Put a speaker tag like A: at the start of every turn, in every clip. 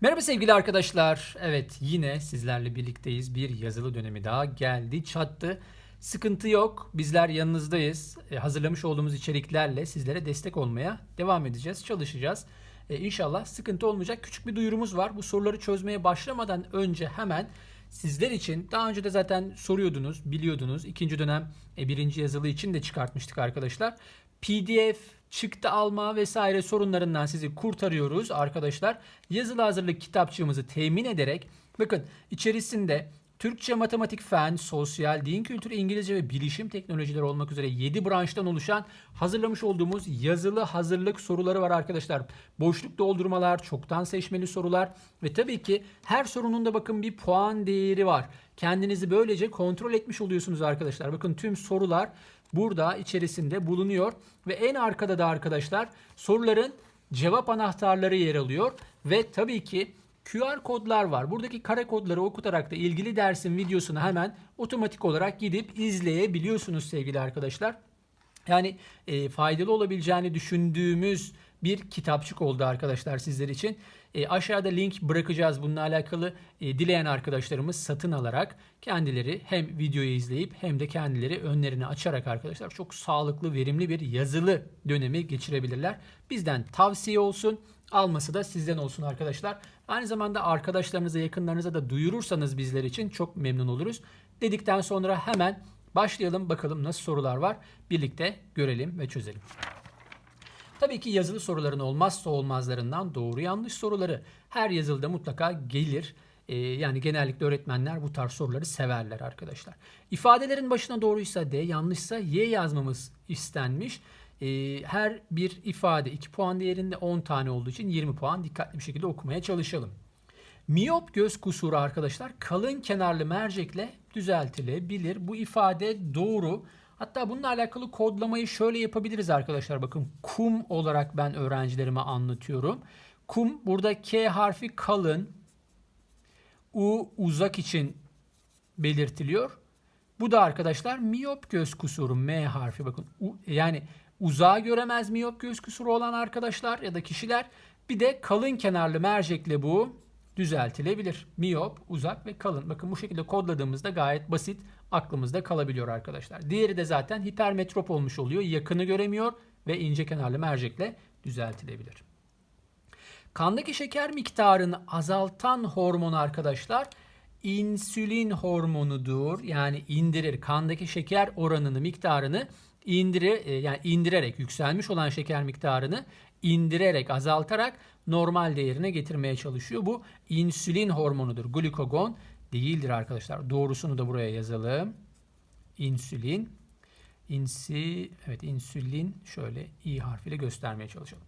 A: Merhaba sevgili arkadaşlar. Evet yine sizlerle birlikteyiz. Bir yazılı dönemi daha geldi, çattı. Sıkıntı yok. Bizler yanınızdayız. E, hazırlamış olduğumuz içeriklerle sizlere destek olmaya devam edeceğiz, çalışacağız. E, inşallah sıkıntı olmayacak. Küçük bir duyurumuz var. Bu soruları çözmeye başlamadan önce hemen sizler için daha önce de zaten soruyordunuz, biliyordunuz. İkinci dönem e, birinci yazılı için de çıkartmıştık arkadaşlar. PDF, çıktı alma vesaire sorunlarından sizi kurtarıyoruz arkadaşlar. Yazılı hazırlık kitapçığımızı temin ederek bakın içerisinde Türkçe, matematik, fen, sosyal, din kültürü, İngilizce ve bilişim teknolojileri olmak üzere 7 branştan oluşan hazırlamış olduğumuz yazılı hazırlık soruları var arkadaşlar. Boşluk doldurmalar, çoktan seçmeli sorular ve tabii ki her sorunun da bakın bir puan değeri var. Kendinizi böylece kontrol etmiş oluyorsunuz arkadaşlar. Bakın tüm sorular burada içerisinde bulunuyor ve en arkada da arkadaşlar soruların cevap anahtarları yer alıyor ve tabii ki QR kodlar var. Buradaki kare kodları okutarak da ilgili dersin videosunu hemen otomatik olarak gidip izleyebiliyorsunuz sevgili arkadaşlar. Yani e, faydalı olabileceğini düşündüğümüz bir kitapçık oldu arkadaşlar sizler için. E, aşağıda link bırakacağız bununla alakalı e, dileyen arkadaşlarımız satın alarak kendileri hem videoyu izleyip hem de kendileri önlerini açarak arkadaşlar çok sağlıklı verimli bir yazılı dönemi geçirebilirler. Bizden tavsiye olsun. Alması da sizden olsun arkadaşlar. Aynı zamanda arkadaşlarınıza, yakınlarınıza da duyurursanız bizler için çok memnun oluruz. Dedikten sonra hemen başlayalım bakalım nasıl sorular var. Birlikte görelim ve çözelim. Tabii ki yazılı soruların olmazsa olmazlarından doğru yanlış soruları her yazılıda mutlaka gelir. Ee, yani genellikle öğretmenler bu tarz soruları severler arkadaşlar. İfadelerin başına doğruysa D, yanlışsa Y yazmamız istenmiş. Ee, her bir ifade 2 puan değerinde 10 tane olduğu için 20 puan dikkatli bir şekilde okumaya çalışalım. Miyop göz kusuru arkadaşlar kalın kenarlı mercekle düzeltilebilir. Bu ifade doğru. Hatta bununla alakalı kodlamayı şöyle yapabiliriz arkadaşlar. Bakın kum olarak ben öğrencilerime anlatıyorum. Kum burada K harfi kalın. U uzak için belirtiliyor. Bu da arkadaşlar miyop göz kusuru M harfi bakın. U, yani uzağa göremez miyop göz kusuru olan arkadaşlar ya da kişiler bir de kalın kenarlı mercekle bu düzeltilebilir. Miyop, uzak ve kalın. Bakın bu şekilde kodladığımızda gayet basit aklımızda kalabiliyor arkadaşlar. Diğeri de zaten hipermetrop olmuş oluyor. Yakını göremiyor ve ince kenarlı mercekle düzeltilebilir. Kandaki şeker miktarını azaltan hormon arkadaşlar insülin hormonudur. Yani indirir. Kandaki şeker oranını miktarını indire yani indirerek yükselmiş olan şeker miktarını indirerek azaltarak normal değerine getirmeye çalışıyor. Bu insülin hormonudur. Glukagon değildir arkadaşlar. Doğrusunu da buraya yazalım. İnsülin insi evet insülin şöyle i harfiyle göstermeye çalışalım.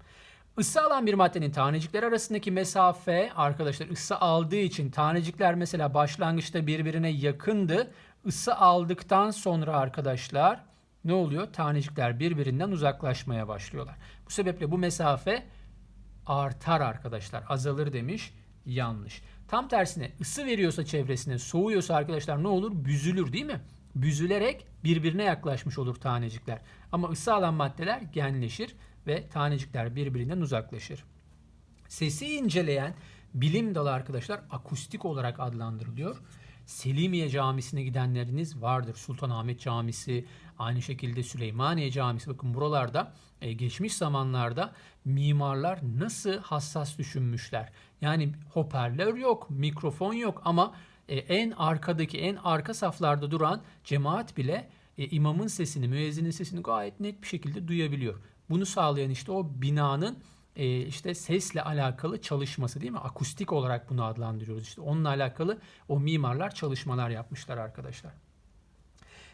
A: Isı alan bir maddenin tanecikler arasındaki mesafe arkadaşlar ısı aldığı için tanecikler mesela başlangıçta birbirine yakındı. Isı aldıktan sonra arkadaşlar ne oluyor? Tanecikler birbirinden uzaklaşmaya başlıyorlar. Bu sebeple bu mesafe artar arkadaşlar. Azalır demiş. Yanlış. Tam tersine ısı veriyorsa çevresine, soğuyorsa arkadaşlar ne olur? Büzülür değil mi? Büzülerek birbirine yaklaşmış olur tanecikler. Ama ısı alan maddeler genleşir ve tanecikler birbirinden uzaklaşır. Sesi inceleyen bilim dalı arkadaşlar akustik olarak adlandırılıyor. Selimiye Camisi'ne gidenleriniz vardır. Sultanahmet Camisi, aynı şekilde Süleymaniye Camisi. Bakın buralarda e, geçmiş zamanlarda mimarlar nasıl hassas düşünmüşler. Yani hoparlör yok, mikrofon yok ama e, en arkadaki, en arka saflarda duran cemaat bile e, imamın sesini, müezzinin sesini gayet net bir şekilde duyabiliyor. Bunu sağlayan işte o binanın e, işte sesle alakalı çalışması değil mi? Akustik olarak bunu adlandırıyoruz. İşte onunla alakalı o mimarlar çalışmalar yapmışlar arkadaşlar.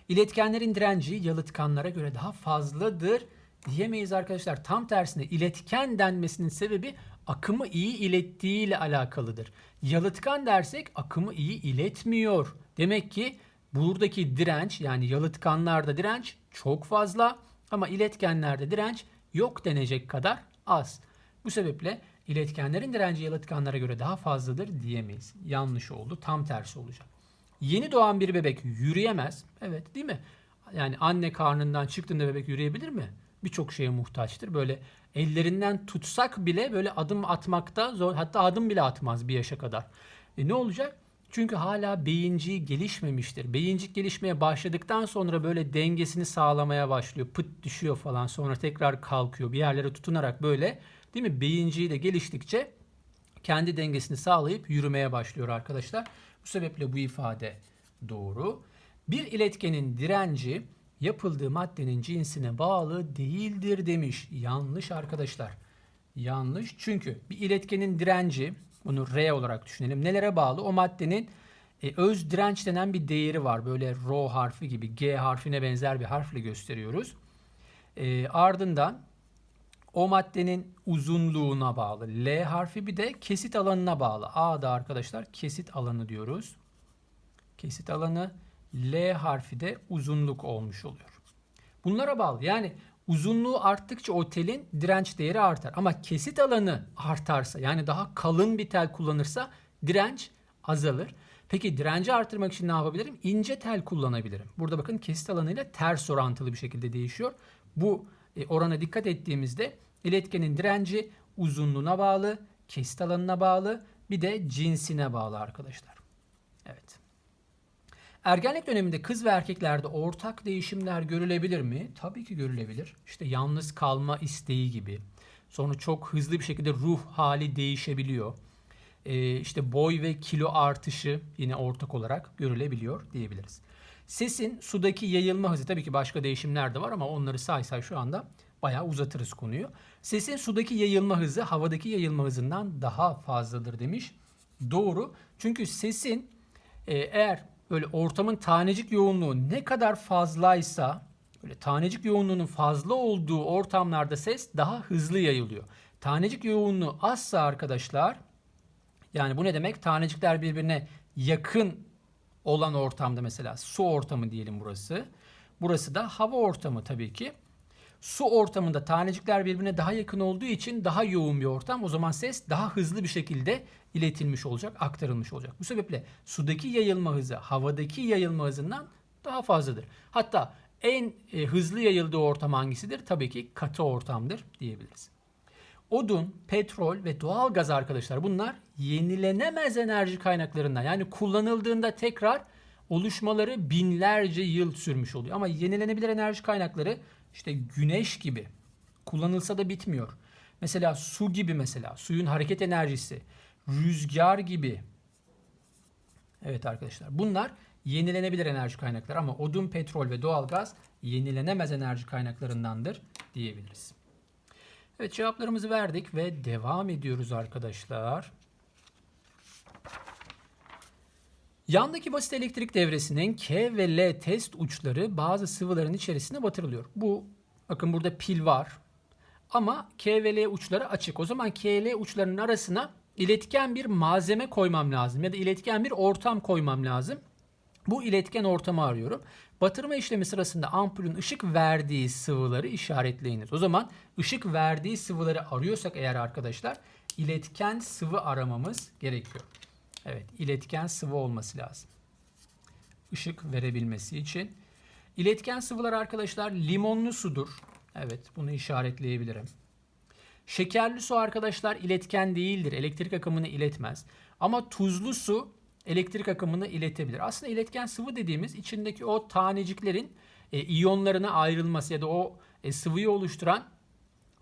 A: İletkenlerin direnci yalıtkanlara göre daha fazladır diyemeyiz arkadaşlar. Tam tersine iletken denmesinin sebebi akımı iyi ilettiği ile alakalıdır. Yalıtkan dersek akımı iyi iletmiyor. Demek ki buradaki direnç yani yalıtkanlarda direnç çok fazla ama iletkenlerde direnç yok denecek kadar az. Bu sebeple iletkenlerin direnci yalıtkanlara göre daha fazladır diyemeyiz. Yanlış oldu. Tam tersi olacak. Yeni doğan bir bebek yürüyemez. Evet değil mi? Yani anne karnından çıktığında bebek yürüyebilir mi? birçok şeye muhtaçtır. Böyle ellerinden tutsak bile böyle adım atmakta zor. Hatta adım bile atmaz bir yaşa kadar. E ne olacak? Çünkü hala beyinciği gelişmemiştir. Beyincik gelişmeye başladıktan sonra böyle dengesini sağlamaya başlıyor. Pıt düşüyor falan sonra tekrar kalkıyor. Bir yerlere tutunarak böyle değil mi? Beyinciği de geliştikçe kendi dengesini sağlayıp yürümeye başlıyor arkadaşlar. Bu sebeple bu ifade doğru. Bir iletkenin direnci yapıldığı maddenin cinsine bağlı değildir demiş. Yanlış arkadaşlar. Yanlış çünkü bir iletkenin direnci bunu R olarak düşünelim. Nelere bağlı? O maddenin e, öz direnç denen bir değeri var. Böyle Rho harfi gibi G harfine benzer bir harfle gösteriyoruz. E, ardından o maddenin uzunluğuna bağlı. L harfi bir de kesit alanına bağlı. A da arkadaşlar kesit alanı diyoruz. Kesit alanı L harfi de uzunluk olmuş oluyor. Bunlara bağlı. Yani uzunluğu arttıkça o telin direnç değeri artar. Ama kesit alanı artarsa yani daha kalın bir tel kullanırsa direnç azalır. Peki direnci artırmak için ne yapabilirim? İnce tel kullanabilirim. Burada bakın kesit alanıyla ters orantılı bir şekilde değişiyor. Bu e, orana dikkat ettiğimizde iletkenin direnci uzunluğuna bağlı, kesit alanına bağlı, bir de cinsine bağlı arkadaşlar. Evet. Ergenlik döneminde kız ve erkeklerde ortak değişimler görülebilir mi? Tabii ki görülebilir. İşte yalnız kalma isteği gibi. Sonra çok hızlı bir şekilde ruh hali değişebiliyor. Ee, işte boy ve kilo artışı yine ortak olarak görülebiliyor diyebiliriz. Sesin sudaki yayılma hızı tabii ki başka değişimler de var ama onları say say şu anda bayağı uzatırız konuyu. Sesin sudaki yayılma hızı havadaki yayılma hızından daha fazladır demiş. Doğru. Çünkü sesin e, eğer böyle ortamın tanecik yoğunluğu ne kadar fazlaysa böyle tanecik yoğunluğunun fazla olduğu ortamlarda ses daha hızlı yayılıyor. Tanecik yoğunluğu azsa arkadaşlar yani bu ne demek? Tanecikler birbirine yakın olan ortamda mesela su ortamı diyelim burası. Burası da hava ortamı tabii ki. Su ortamında tanecikler birbirine daha yakın olduğu için daha yoğun bir ortam. O zaman ses daha hızlı bir şekilde iletilmiş olacak, aktarılmış olacak. Bu sebeple sudaki yayılma hızı havadaki yayılma hızından daha fazladır. Hatta en e, hızlı yayıldığı ortam hangisidir? Tabii ki katı ortamdır diyebiliriz. Odun, petrol ve doğal gaz arkadaşlar bunlar yenilenemez enerji kaynaklarından. Yani kullanıldığında tekrar oluşmaları binlerce yıl sürmüş oluyor. Ama yenilenebilir enerji kaynakları işte güneş gibi kullanılsa da bitmiyor. Mesela su gibi mesela suyun hareket enerjisi, rüzgar gibi. Evet arkadaşlar bunlar yenilenebilir enerji kaynakları ama odun, petrol ve doğalgaz yenilenemez enerji kaynaklarındandır diyebiliriz. Evet cevaplarımızı verdik ve devam ediyoruz arkadaşlar. Yandaki basit elektrik devresinin K ve L test uçları bazı sıvıların içerisine batırılıyor. Bu bakın burada pil var. Ama K ve L uçları açık. O zaman K L uçlarının arasına iletken bir malzeme koymam lazım ya da iletken bir ortam koymam lazım. Bu iletken ortamı arıyorum. Batırma işlemi sırasında ampulün ışık verdiği sıvıları işaretleyiniz. O zaman ışık verdiği sıvıları arıyorsak eğer arkadaşlar iletken sıvı aramamız gerekiyor. Evet, iletken sıvı olması lazım. Işık verebilmesi için. İletken sıvılar arkadaşlar limonlu sudur. Evet, bunu işaretleyebilirim. Şekerli su arkadaşlar iletken değildir. Elektrik akımını iletmez. Ama tuzlu su elektrik akımını iletebilir. Aslında iletken sıvı dediğimiz içindeki o taneciklerin e, iyonlarına ayrılması ya da o e, sıvıyı oluşturan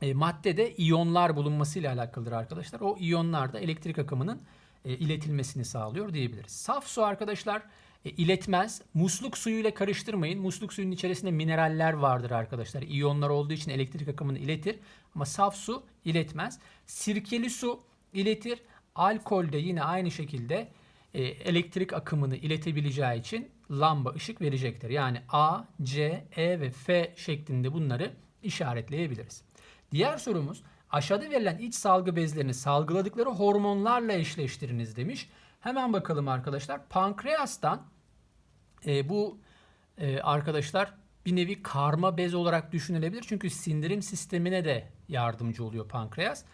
A: e, maddede iyonlar bulunmasıyla alakalıdır arkadaşlar. O iyonlar da elektrik akımının e, iletilmesini sağlıyor diyebiliriz. Saf su arkadaşlar e, iletmez. Musluk suyu ile karıştırmayın. Musluk suyunun içerisinde mineraller vardır arkadaşlar. İyonlar olduğu için elektrik akımını iletir. Ama saf su iletmez. Sirkeli su iletir. Alkol de yine aynı şekilde e, elektrik akımını iletebileceği için lamba ışık verecektir. Yani A, C, E ve F şeklinde bunları işaretleyebiliriz. Diğer sorumuz aşağıda verilen iç salgı bezlerini salgıladıkları hormonlarla eşleştiriniz demiş. Hemen bakalım arkadaşlar. Pankreastan e, bu e, arkadaşlar bir nevi karma bez olarak düşünülebilir. Çünkü sindirim sistemine de yardımcı oluyor pankreas.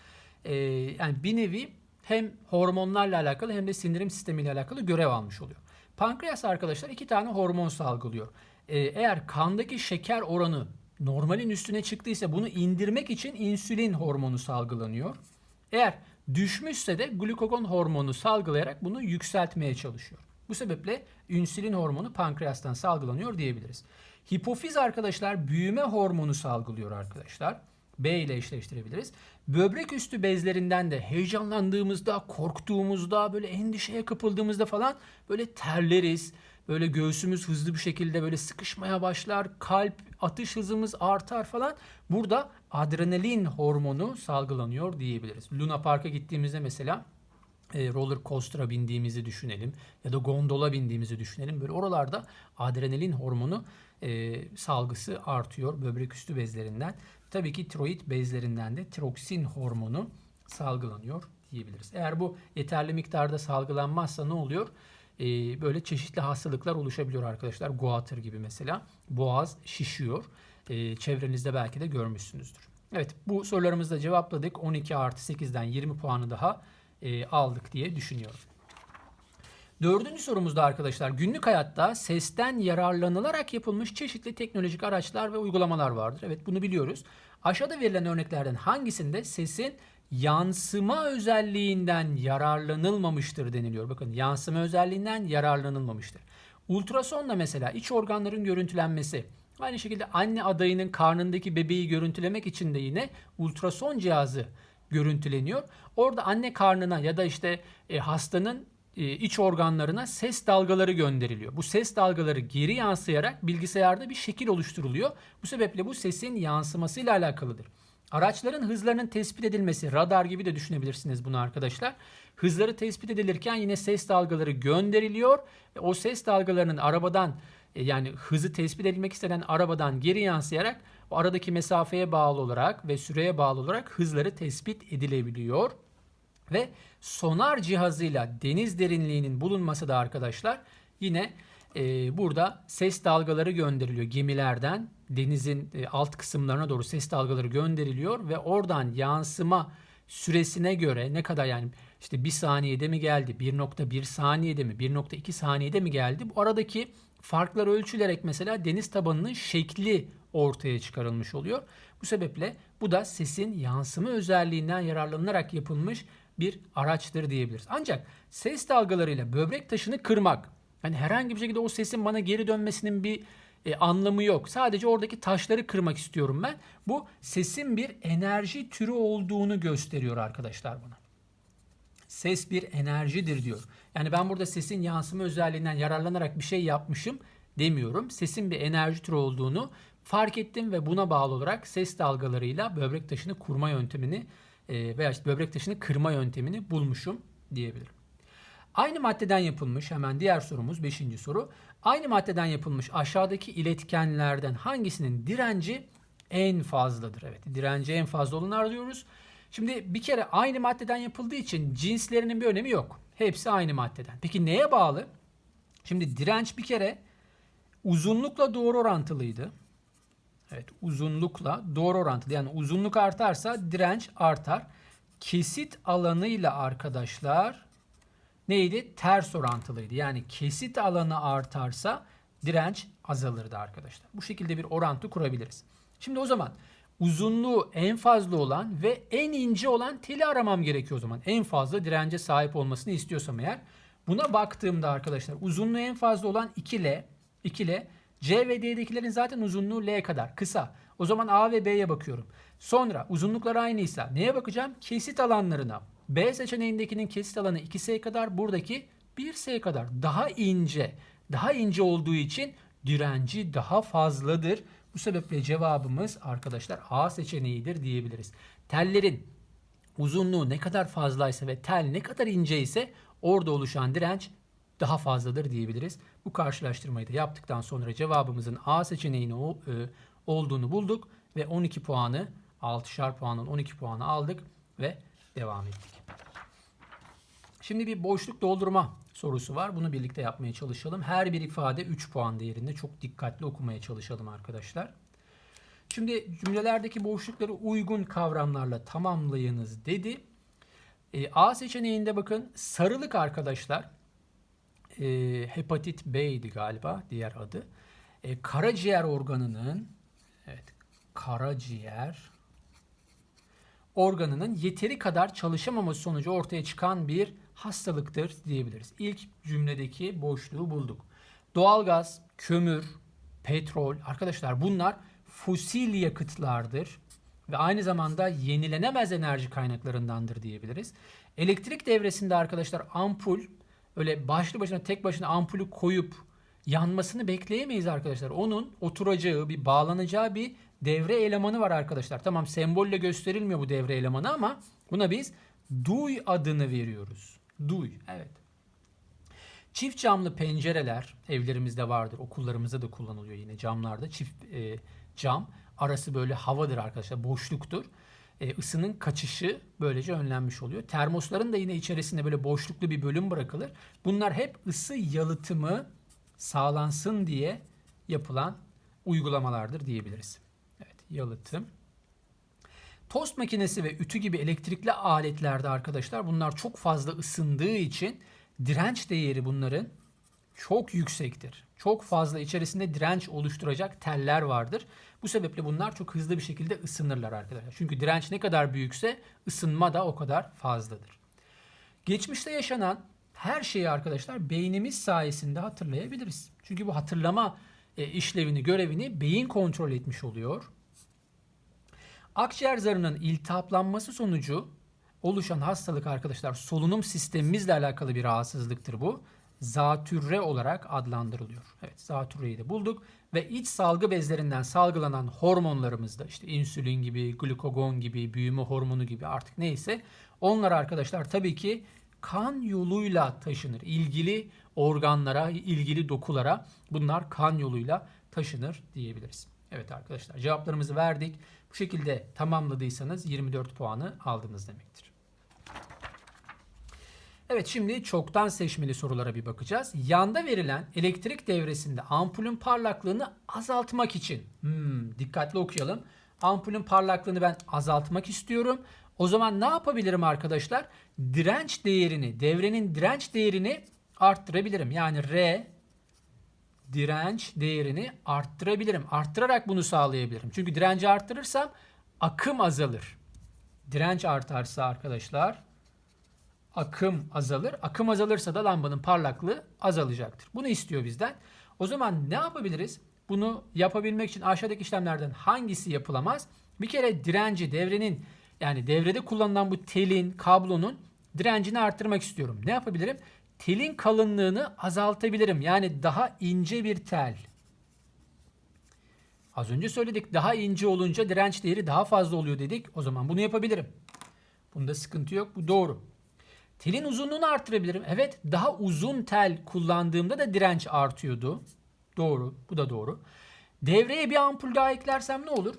A: E, yani bir nevi hem hormonlarla alakalı hem de sindirim sistemiyle alakalı görev almış oluyor. Pankreas arkadaşlar iki tane hormon salgılıyor. Ee, eğer kandaki şeker oranı normalin üstüne çıktıysa bunu indirmek için insülin hormonu salgılanıyor. Eğer düşmüşse de glukagon hormonu salgılayarak bunu yükseltmeye çalışıyor. Bu sebeple insülin hormonu pankreastan salgılanıyor diyebiliriz. Hipofiz arkadaşlar büyüme hormonu salgılıyor arkadaşlar. B ile eşleştirebiliriz. Böbrek üstü bezlerinden de heyecanlandığımızda, korktuğumuzda, böyle endişeye kapıldığımızda falan böyle terleriz. Böyle göğsümüz hızlı bir şekilde böyle sıkışmaya başlar. Kalp atış hızımız artar falan. Burada adrenalin hormonu salgılanıyor diyebiliriz. Luna Park'a gittiğimizde mesela e, roller coaster'a bindiğimizi düşünelim ya da gondola bindiğimizi düşünelim. Böyle oralarda adrenalin hormonu e, salgısı artıyor böbrek üstü bezlerinden. Tabii ki tiroid bezlerinden de tiroksin hormonu salgılanıyor diyebiliriz. Eğer bu yeterli miktarda salgılanmazsa ne oluyor? Ee, böyle çeşitli hastalıklar oluşabiliyor arkadaşlar. Guatr gibi mesela. Boğaz şişiyor. Ee, çevrenizde belki de görmüşsünüzdür. Evet bu sorularımızı da cevapladık. 12 artı 8'den 20 puanı daha e, aldık diye düşünüyorum. Dördüncü sorumuzda arkadaşlar günlük hayatta sesten yararlanılarak yapılmış çeşitli teknolojik araçlar ve uygulamalar vardır. Evet bunu biliyoruz. Aşağıda verilen örneklerden hangisinde sesin yansıma özelliğinden yararlanılmamıştır deniliyor. Bakın yansıma özelliğinden yararlanılmamıştır. Ultrasonla mesela iç organların görüntülenmesi. Aynı şekilde anne adayının karnındaki bebeği görüntülemek için de yine ultrason cihazı görüntüleniyor. Orada anne karnına ya da işte e, hastanın iç organlarına ses dalgaları gönderiliyor. Bu ses dalgaları geri yansıyarak bilgisayarda bir şekil oluşturuluyor. Bu sebeple bu sesin yansımasıyla alakalıdır. Araçların hızlarının tespit edilmesi, radar gibi de düşünebilirsiniz bunu arkadaşlar. Hızları tespit edilirken yine ses dalgaları gönderiliyor. O ses dalgalarının arabadan e, yani hızı tespit edilmek istenen arabadan geri yansıyarak o aradaki mesafeye bağlı olarak ve süreye bağlı olarak hızları tespit edilebiliyor. Ve sonar cihazıyla deniz derinliğinin bulunması da arkadaşlar yine e, burada ses dalgaları gönderiliyor gemilerden denizin e, alt kısımlarına doğru ses dalgaları gönderiliyor ve oradan yansıma süresine göre ne kadar yani işte bir saniyede mi geldi 1.1 saniyede mi 1.2 saniyede mi geldi bu aradaki farklar ölçülerek mesela deniz tabanının şekli ortaya çıkarılmış oluyor. Bu sebeple bu da sesin yansıma özelliğinden yararlanarak yapılmış bir araçtır diyebiliriz. Ancak ses dalgalarıyla böbrek taşını kırmak, yani herhangi bir şekilde o sesin bana geri dönmesinin bir e, anlamı yok. Sadece oradaki taşları kırmak istiyorum ben. Bu sesin bir enerji türü olduğunu gösteriyor arkadaşlar bana. Ses bir enerjidir diyor. Yani ben burada sesin yansıma özelliğinden yararlanarak bir şey yapmışım demiyorum. Sesin bir enerji türü olduğunu fark ettim ve buna bağlı olarak ses dalgalarıyla böbrek taşını kurma yöntemini veya işte böbrek taşını kırma yöntemini bulmuşum diyebilirim. Aynı maddeden yapılmış hemen diğer sorumuz 5. soru. Aynı maddeden yapılmış aşağıdaki iletkenlerden hangisinin direnci en fazladır? Evet direnci en fazla olanlar diyoruz. Şimdi bir kere aynı maddeden yapıldığı için cinslerinin bir önemi yok. Hepsi aynı maddeden. Peki neye bağlı? Şimdi direnç bir kere uzunlukla doğru orantılıydı. Evet uzunlukla doğru orantılı. Yani uzunluk artarsa direnç artar. Kesit alanıyla arkadaşlar neydi? Ters orantılıydı. Yani kesit alanı artarsa direnç azalırdı arkadaşlar. Bu şekilde bir orantı kurabiliriz. Şimdi o zaman uzunluğu en fazla olan ve en ince olan teli aramam gerekiyor o zaman. En fazla dirence sahip olmasını istiyorsam eğer. Buna baktığımda arkadaşlar uzunluğu en fazla olan 2L, 2L C ve D'dekilerin zaten uzunluğu L kadar kısa. O zaman A ve B'ye bakıyorum. Sonra uzunluklar aynıysa neye bakacağım? Kesit alanlarına. B seçeneğindekinin kesit alanı 2S kadar, buradaki 1S kadar. Daha ince. Daha ince olduğu için direnci daha fazladır. Bu sebeple cevabımız arkadaşlar A seçeneğidir diyebiliriz. Tellerin uzunluğu ne kadar fazlaysa ve tel ne kadar ince ise orada oluşan direnç daha fazladır diyebiliriz. Bu karşılaştırmayı da yaptıktan sonra cevabımızın A seçeneğini e, olduğunu bulduk ve 12 puanı 6'şar puanın 12 puanı aldık ve devam ettik. Şimdi bir boşluk doldurma sorusu var. Bunu birlikte yapmaya çalışalım. Her bir ifade 3 puan değerinde. Çok dikkatli okumaya çalışalım arkadaşlar. Şimdi cümlelerdeki boşlukları uygun kavramlarla tamamlayınız dedi. E, A seçeneğinde bakın sarılık arkadaşlar e, hepatit B idi galiba diğer adı. E, karaciğer organının evet karaciğer organının yeteri kadar çalışamaması sonucu ortaya çıkan bir hastalıktır diyebiliriz. İlk cümledeki boşluğu bulduk. Doğalgaz, kömür, petrol arkadaşlar bunlar fosil yakıtlardır ve aynı zamanda yenilenemez enerji kaynaklarındandır diyebiliriz. Elektrik devresinde arkadaşlar ampul öyle başlı başına tek başına ampulü koyup yanmasını bekleyemeyiz arkadaşlar. Onun oturacağı, bir bağlanacağı bir devre elemanı var arkadaşlar. Tamam sembolle gösterilmiyor bu devre elemanı ama buna biz duy adını veriyoruz. Duy, evet. Çift camlı pencereler evlerimizde vardır. Okullarımızda da kullanılıyor yine camlarda. Çift e, cam arası böyle havadır arkadaşlar. Boşluktur. E, ısının kaçışı böylece önlenmiş oluyor. Termosların da yine içerisinde böyle boşluklu bir bölüm bırakılır. Bunlar hep ısı yalıtımı sağlansın diye yapılan uygulamalardır diyebiliriz. Evet, yalıtım. Tost makinesi ve ütü gibi elektrikli aletlerde arkadaşlar bunlar çok fazla ısındığı için direnç değeri bunların çok yüksektir. Çok fazla içerisinde direnç oluşturacak teller vardır. Bu sebeple bunlar çok hızlı bir şekilde ısınırlar arkadaşlar. Çünkü direnç ne kadar büyükse ısınma da o kadar fazladır. Geçmişte yaşanan her şeyi arkadaşlar beynimiz sayesinde hatırlayabiliriz. Çünkü bu hatırlama e, işlevini, görevini beyin kontrol etmiş oluyor. Akciğer zarının iltihaplanması sonucu oluşan hastalık arkadaşlar solunum sistemimizle alakalı bir rahatsızlıktır bu. Zatürre olarak adlandırılıyor. Evet zatürreyi de bulduk ve iç salgı bezlerinden salgılanan hormonlarımızda işte insülin gibi, glukagon gibi, büyüme hormonu gibi artık neyse onlar arkadaşlar tabii ki kan yoluyla taşınır. İlgili organlara, ilgili dokulara bunlar kan yoluyla taşınır diyebiliriz. Evet arkadaşlar cevaplarımızı verdik. Bu şekilde tamamladıysanız 24 puanı aldınız demektir. Evet şimdi çoktan seçmeli sorulara bir bakacağız. Yanda verilen elektrik devresinde ampulün parlaklığını azaltmak için hmm, dikkatli okuyalım. Ampulün parlaklığını ben azaltmak istiyorum. O zaman ne yapabilirim arkadaşlar? Direnç değerini, devrenin direnç değerini arttırabilirim. Yani R direnç değerini arttırabilirim. Arttırarak bunu sağlayabilirim. Çünkü direnci arttırırsam akım azalır. Direnç artarsa arkadaşlar akım azalır. Akım azalırsa da lambanın parlaklığı azalacaktır. Bunu istiyor bizden. O zaman ne yapabiliriz? Bunu yapabilmek için aşağıdaki işlemlerden hangisi yapılamaz? Bir kere direnci devrenin yani devrede kullanılan bu telin, kablonun direncini arttırmak istiyorum. Ne yapabilirim? Telin kalınlığını azaltabilirim. Yani daha ince bir tel. Az önce söyledik daha ince olunca direnç değeri daha fazla oluyor dedik. O zaman bunu yapabilirim. Bunda sıkıntı yok. Bu doğru. Telin uzunluğunu arttırabilirim. Evet daha uzun tel kullandığımda da direnç artıyordu. Doğru. Bu da doğru. Devreye bir ampul daha eklersem ne olur?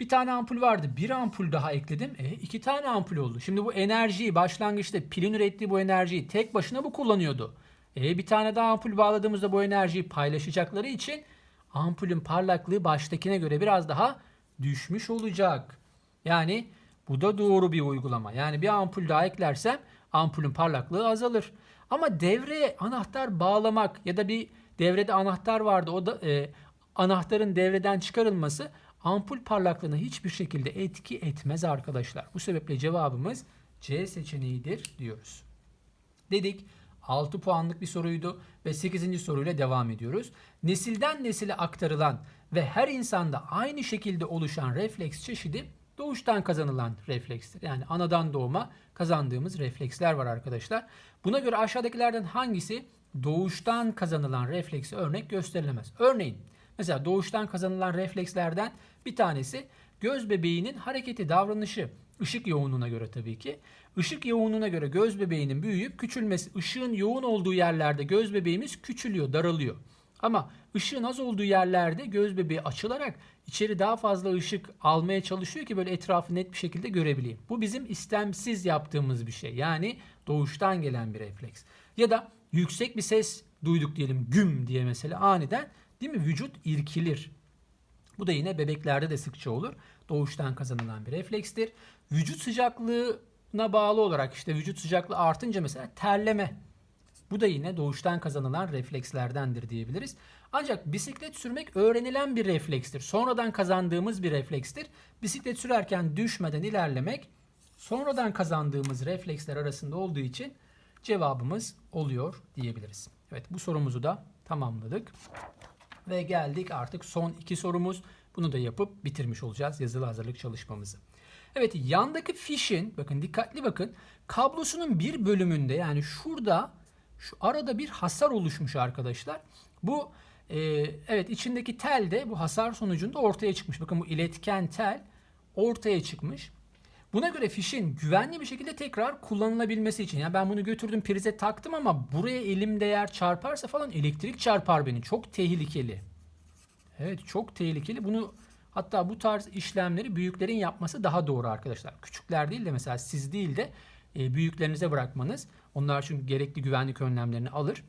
A: Bir tane ampul vardı. Bir ampul daha ekledim. E, iki tane ampul oldu. Şimdi bu enerjiyi başlangıçta pilin ürettiği bu enerjiyi tek başına bu kullanıyordu. E, bir tane daha ampul bağladığımızda bu enerjiyi paylaşacakları için ampulün parlaklığı baştakine göre biraz daha düşmüş olacak. Yani bu da doğru bir uygulama. Yani bir ampul daha eklersem ampulün parlaklığı azalır. Ama devreye anahtar bağlamak ya da bir devrede anahtar vardı o da e, anahtarın devreden çıkarılması ampul parlaklığına hiçbir şekilde etki etmez arkadaşlar. Bu sebeple cevabımız C seçeneğidir diyoruz. Dedik 6 puanlık bir soruydu ve 8. soruyla devam ediyoruz. Nesilden nesile aktarılan ve her insanda aynı şekilde oluşan refleks çeşidi doğuştan kazanılan reflekstir. Yani anadan doğuma kazandığımız refleksler var arkadaşlar. Buna göre aşağıdakilerden hangisi doğuştan kazanılan refleksi örnek gösterilemez? Örneğin mesela doğuştan kazanılan reflekslerden bir tanesi göz bebeğinin hareketi, davranışı. Işık yoğunluğuna göre tabii ki. Işık yoğunluğuna göre göz bebeğinin büyüyüp küçülmesi. Işığın yoğun olduğu yerlerde göz bebeğimiz küçülüyor, daralıyor. Ama ışığın az olduğu yerlerde göz bebeği açılarak içeri daha fazla ışık almaya çalışıyor ki böyle etrafı net bir şekilde görebileyim. Bu bizim istemsiz yaptığımız bir şey. Yani doğuştan gelen bir refleks. Ya da yüksek bir ses duyduk diyelim güm diye mesela aniden değil mi vücut irkilir. Bu da yine bebeklerde de sıkça olur. Doğuştan kazanılan bir reflekstir. Vücut sıcaklığına bağlı olarak işte vücut sıcaklığı artınca mesela terleme Bu da yine doğuştan kazanılan reflekslerdendir diyebiliriz. Ancak bisiklet sürmek öğrenilen bir reflekstir. Sonradan kazandığımız bir reflekstir. Bisiklet sürerken düşmeden ilerlemek sonradan kazandığımız refleksler arasında olduğu için cevabımız oluyor diyebiliriz. Evet bu sorumuzu da tamamladık. Ve geldik artık son iki sorumuz. Bunu da yapıp bitirmiş olacağız yazılı hazırlık çalışmamızı. Evet yandaki fişin bakın dikkatli bakın kablosunun bir bölümünde yani şurada şu arada bir hasar oluşmuş arkadaşlar. Bu e, evet içindeki tel de bu hasar sonucunda ortaya çıkmış. Bakın bu iletken tel ortaya çıkmış. Buna göre fişin güvenli bir şekilde tekrar kullanılabilmesi için yani ben bunu götürdüm prize taktım ama buraya elim değer çarparsa falan elektrik çarpar beni. Çok tehlikeli. Evet çok tehlikeli. Bunu hatta bu tarz işlemleri büyüklerin yapması daha doğru arkadaşlar. Küçükler değil de mesela siz değil de e, büyüklerinize bırakmanız. Onlar çünkü gerekli güvenlik önlemlerini alır.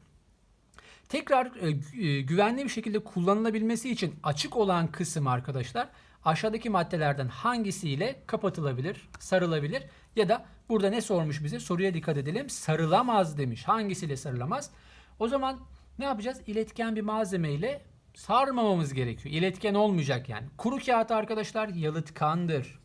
A: Tekrar e, e, güvenli bir şekilde kullanılabilmesi için açık olan kısım arkadaşlar aşağıdaki maddelerden hangisiyle kapatılabilir, sarılabilir ya da burada ne sormuş bize? Soruya dikkat edelim. Sarılamaz demiş. Hangisiyle sarılamaz? O zaman ne yapacağız? İletken bir malzeme ile sarmamamız gerekiyor. İletken olmayacak yani. Kuru kağıt arkadaşlar yalıtkandır.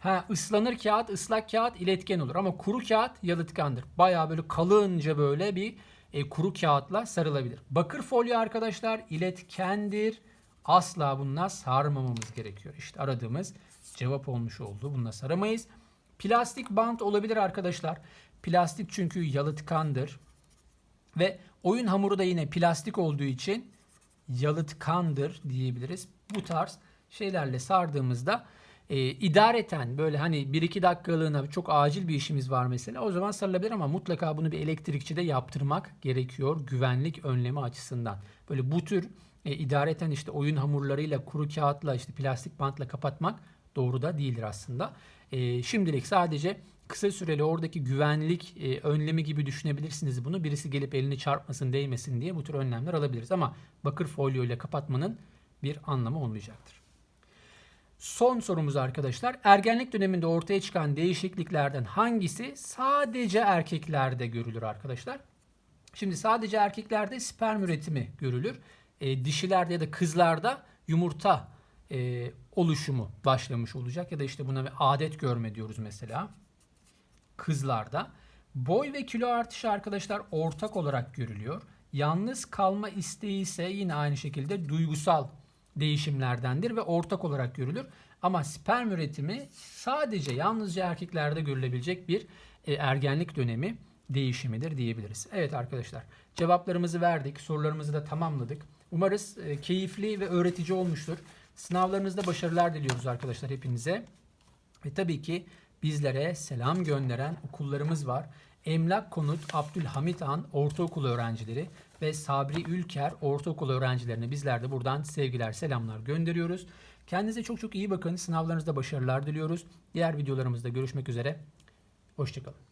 A: Ha ıslanır kağıt, ıslak kağıt iletken olur ama kuru kağıt yalıtkandır. Bayağı böyle kalınca böyle bir e, kuru kağıtla sarılabilir. Bakır folyo arkadaşlar iletkendir. Asla bununla sarmamamız gerekiyor. İşte aradığımız cevap olmuş oldu. Bununla saramayız. Plastik bant olabilir arkadaşlar. Plastik çünkü yalıtkandır. Ve oyun hamuru da yine plastik olduğu için yalıtkandır diyebiliriz. Bu tarz şeylerle sardığımızda e, idareten böyle hani 1-2 dakikalığına çok acil bir işimiz var mesela o zaman sarılabilir ama mutlaka bunu bir elektrikçide yaptırmak gerekiyor güvenlik önlemi açısından. Böyle bu tür e, idareten işte oyun hamurlarıyla kuru kağıtla işte plastik bantla kapatmak doğru da değildir aslında. E, şimdilik sadece kısa süreli oradaki güvenlik e, önlemi gibi düşünebilirsiniz bunu. Birisi gelip elini çarpmasın, değmesin diye bu tür önlemler alabiliriz. Ama bakır folyo ile kapatmanın bir anlamı olmayacaktır. Son sorumuz arkadaşlar. Ergenlik döneminde ortaya çıkan değişikliklerden hangisi sadece erkeklerde görülür arkadaşlar? Şimdi sadece erkeklerde sperm üretimi görülür. E, dişilerde ya da kızlarda yumurta e, oluşumu başlamış olacak ya da işte buna bir adet görme diyoruz mesela kızlarda. Boy ve kilo artışı arkadaşlar ortak olarak görülüyor. Yalnız kalma isteği ise yine aynı şekilde duygusal değişimlerdendir ve ortak olarak görülür. Ama sperm üretimi sadece yalnızca erkeklerde görülebilecek bir e, ergenlik dönemi değişimidir diyebiliriz. Evet arkadaşlar cevaplarımızı verdik, sorularımızı da tamamladık. Umarız e, keyifli ve öğretici olmuştur. Sınavlarınızda başarılar diliyoruz arkadaşlar hepinize. Ve tabii ki bizlere selam gönderen okullarımız var. Emlak Konut Abdülhamit Han Ortaokulu öğrencileri ve Sabri Ülker Ortaokulu öğrencilerine bizler de buradan sevgiler, selamlar gönderiyoruz. Kendinize çok çok iyi bakın. Sınavlarınızda başarılar diliyoruz. Diğer videolarımızda görüşmek üzere. Hoşçakalın.